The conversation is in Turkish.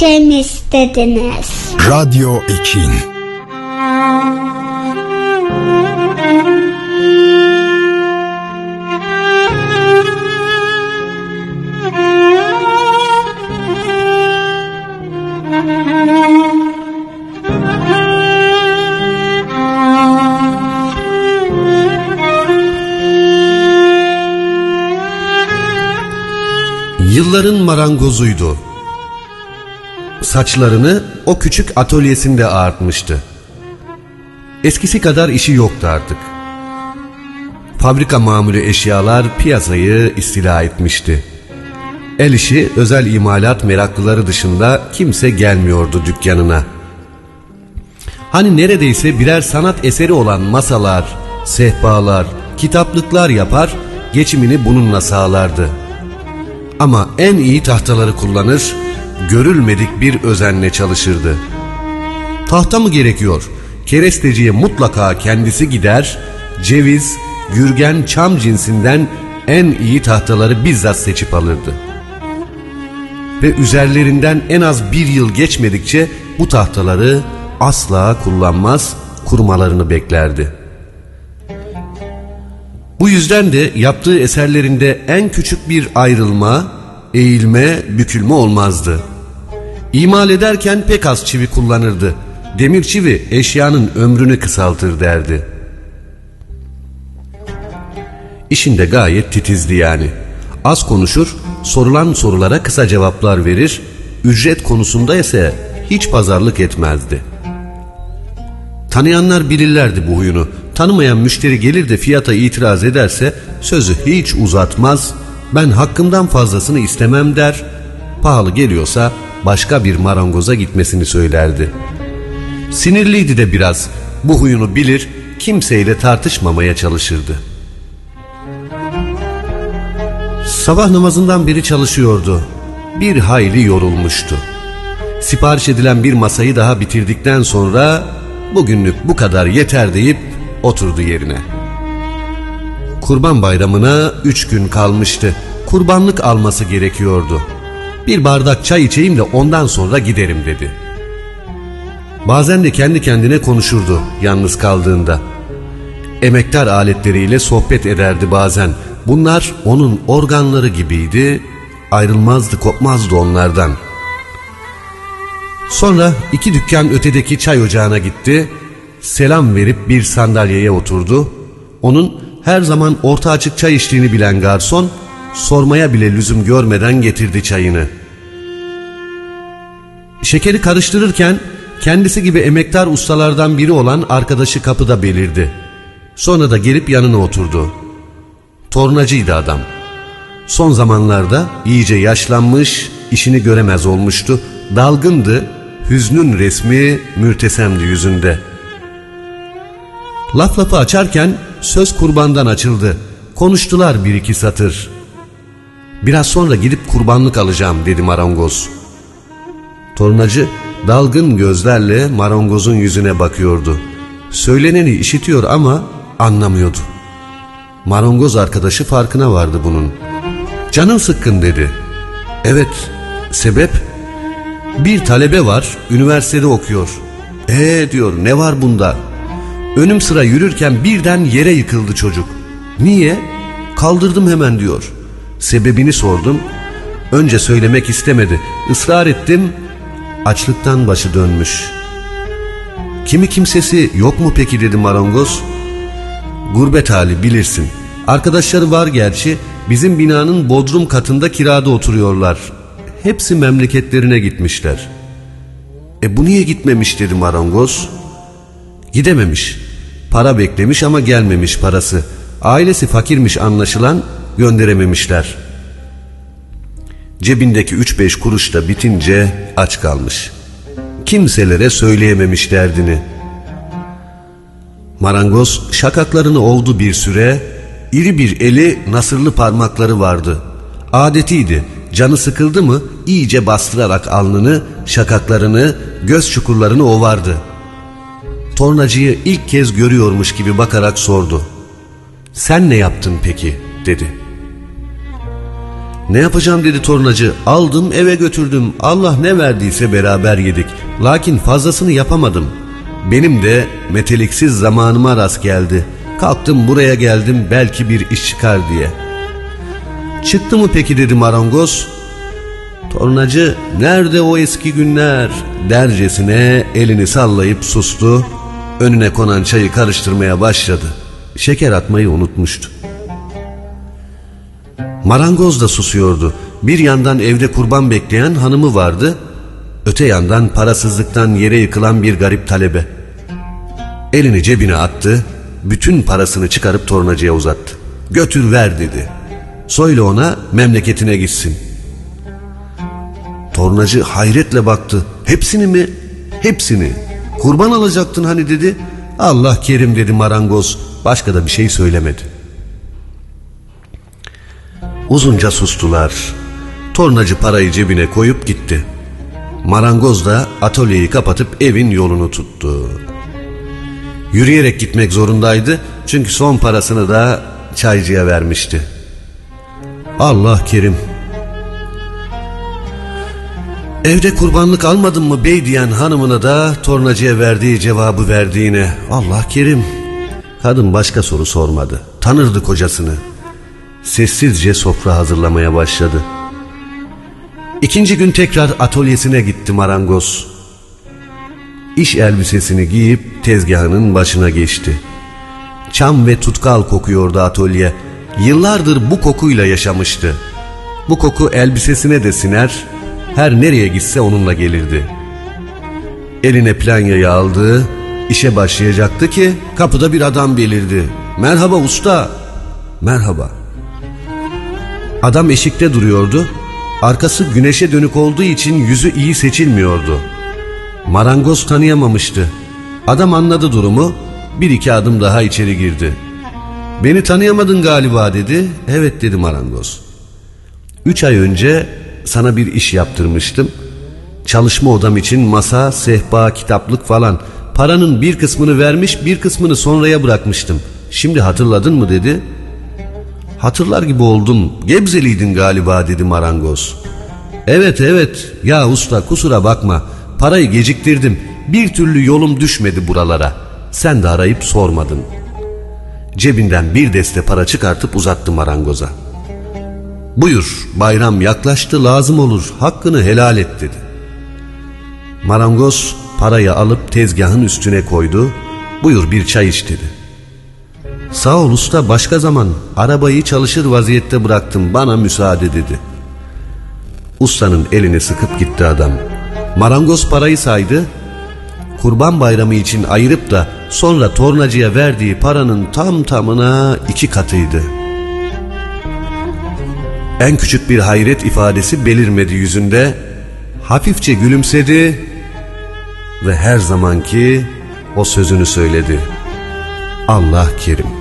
şey mi istediniz? Radyo Ekin Yılların marangozuydu. Saçlarını o küçük atölyesinde ağartmıştı. Eskisi kadar işi yoktu artık. Fabrika mamülü eşyalar piyasayı istila etmişti. El işi özel imalat meraklıları dışında kimse gelmiyordu dükkanına. Hani neredeyse birer sanat eseri olan masalar, sehpalar, kitaplıklar yapar, geçimini bununla sağlardı. Ama en iyi tahtaları kullanır, görülmedik bir özenle çalışırdı. Tahta mı gerekiyor? Keresteciye mutlaka kendisi gider, ceviz, gürgen, çam cinsinden en iyi tahtaları bizzat seçip alırdı. Ve üzerlerinden en az bir yıl geçmedikçe bu tahtaları asla kullanmaz, kurumalarını beklerdi. Bu yüzden de yaptığı eserlerinde en küçük bir ayrılma, eğilme, bükülme olmazdı. İmal ederken pek az çivi kullanırdı. Demir çivi eşyanın ömrünü kısaltır derdi. İşinde gayet titizdi yani. Az konuşur, sorulan sorulara kısa cevaplar verir, ücret konusunda ise hiç pazarlık etmezdi. Tanıyanlar bilirlerdi bu huyunu. Tanımayan müşteri gelir de fiyata itiraz ederse sözü hiç uzatmaz, ben hakkımdan fazlasını istemem der, pahalı geliyorsa başka bir marangoza gitmesini söylerdi. Sinirliydi de biraz, bu huyunu bilir, kimseyle tartışmamaya çalışırdı. Sabah namazından beri çalışıyordu. Bir hayli yorulmuştu. Sipariş edilen bir masayı daha bitirdikten sonra bugünlük bu kadar yeter deyip oturdu yerine. Kurban bayramına üç gün kalmıştı. Kurbanlık alması gerekiyordu. Bir bardak çay içeyim de ondan sonra giderim dedi. Bazen de kendi kendine konuşurdu yalnız kaldığında. Emektar aletleriyle sohbet ederdi bazen. Bunlar onun organları gibiydi, ayrılmazdı kopmazdı onlardan. Sonra iki dükkan ötedeki çay ocağına gitti, selam verip bir sandalyeye oturdu. Onun her zaman orta açık çay içtiğini bilen garson, sormaya bile lüzum görmeden getirdi çayını. Şekeri karıştırırken kendisi gibi emektar ustalardan biri olan arkadaşı kapıda belirdi. Sonra da gelip yanına oturdu. Tornacıydı adam. Son zamanlarda iyice yaşlanmış, işini göremez olmuştu. Dalgındı, hüznün resmi mürtesemdi yüzünde. Laf lafı açarken söz kurbandan açıldı. Konuştular bir iki satır. Biraz sonra gidip kurbanlık alacağım dedi marangoz. Tornacı dalgın gözlerle marangozun yüzüne bakıyordu. Söyleneni işitiyor ama anlamıyordu. Marangoz arkadaşı farkına vardı bunun. Canım sıkkın dedi. Evet, sebep? Bir talebe var, üniversitede okuyor. Ee diyor, ne var bunda? Önüm sıra yürürken birden yere yıkıldı çocuk. Niye? Kaldırdım hemen diyor. Sebebini sordum. Önce söylemek istemedi. Israr ettim. Açlıktan başı dönmüş. Kimi kimsesi yok mu peki dedi marangoz. Gurbet hali bilirsin. Arkadaşları var gerçi. Bizim binanın bodrum katında kirada oturuyorlar. Hepsi memleketlerine gitmişler. E bu niye gitmemiş dedi marangoz. Gidememiş. Para beklemiş ama gelmemiş parası. Ailesi fakirmiş anlaşılan gönderememişler. Cebindeki üç beş kuruş da bitince aç kalmış. Kimselere söyleyememiş derdini. Marangoz şakaklarını oldu bir süre, iri bir eli nasırlı parmakları vardı. Adetiydi, canı sıkıldı mı iyice bastırarak alnını, şakaklarını, göz çukurlarını ovardı. Tornacıyı ilk kez görüyormuş gibi bakarak sordu. Sen ne yaptın peki? dedi. Ne yapacağım dedi tornacı. Aldım eve götürdüm. Allah ne verdiyse beraber yedik. Lakin fazlasını yapamadım. Benim de meteliksiz zamanıma rast geldi. Kalktım buraya geldim belki bir iş çıkar diye. Çıktı mı peki dedi marangoz. Tornacı nerede o eski günler dercesine elini sallayıp sustu. Önüne konan çayı karıştırmaya başladı. Şeker atmayı unutmuştu. Marangoz da susuyordu. Bir yandan evde kurban bekleyen hanımı vardı. Öte yandan parasızlıktan yere yıkılan bir garip talebe. Elini cebine attı. Bütün parasını çıkarıp tornacıya uzattı. Götür ver dedi. Söyle ona memleketine gitsin. Tornacı hayretle baktı. Hepsini mi? Hepsini. Kurban alacaktın hani dedi. Allah kerim dedi marangoz. Başka da bir şey söylemedi. Uzunca sustular. Tornacı parayı cebine koyup gitti. Marangoz da atölyeyi kapatıp evin yolunu tuttu. Yürüyerek gitmek zorundaydı çünkü son parasını da çaycıya vermişti. Allah kerim. Evde kurbanlık almadın mı bey diyen hanımına da tornacıya verdiği cevabı verdiğine Allah kerim. Kadın başka soru sormadı. Tanırdı kocasını. Sessizce sofra hazırlamaya başladı. İkinci gün tekrar atölyesine gitti marangoz. İş elbisesini giyip tezgahının başına geçti. Çam ve tutkal kokuyordu atölye. Yıllardır bu kokuyla yaşamıştı. Bu koku elbisesine de siner, her nereye gitse onunla gelirdi. Eline planyayı aldı, işe başlayacaktı ki kapıda bir adam belirdi. Merhaba usta. Merhaba. Adam eşikte duruyordu. Arkası güneşe dönük olduğu için yüzü iyi seçilmiyordu. Marangoz tanıyamamıştı. Adam anladı durumu, bir iki adım daha içeri girdi. Beni tanıyamadın galiba dedi. Evet dedi marangoz. Üç ay önce sana bir iş yaptırmıştım. Çalışma odam için masa, sehpa, kitaplık falan. Paranın bir kısmını vermiş bir kısmını sonraya bırakmıştım. Şimdi hatırladın mı dedi. Hatırlar gibi oldum. Gebzeliydin galiba dedi marangoz. Evet evet ya usta kusura bakma. Parayı geciktirdim. Bir türlü yolum düşmedi buralara. Sen de arayıp sormadın. Cebinden bir deste para çıkartıp uzattı marangoza. Buyur bayram yaklaştı lazım olur hakkını helal et dedi. Marangoz parayı alıp tezgahın üstüne koydu. Buyur bir çay iç dedi. Sağ ol usta başka zaman arabayı çalışır vaziyette bıraktım bana müsaade dedi. Ustanın elini sıkıp gitti adam. Marangoz parayı saydı. Kurban bayramı için ayırıp da sonra tornacıya verdiği paranın tam tamına iki katıydı. En küçük bir hayret ifadesi belirmedi yüzünde. Hafifçe gülümsedi ve her zamanki o sözünü söyledi. Allah kerim.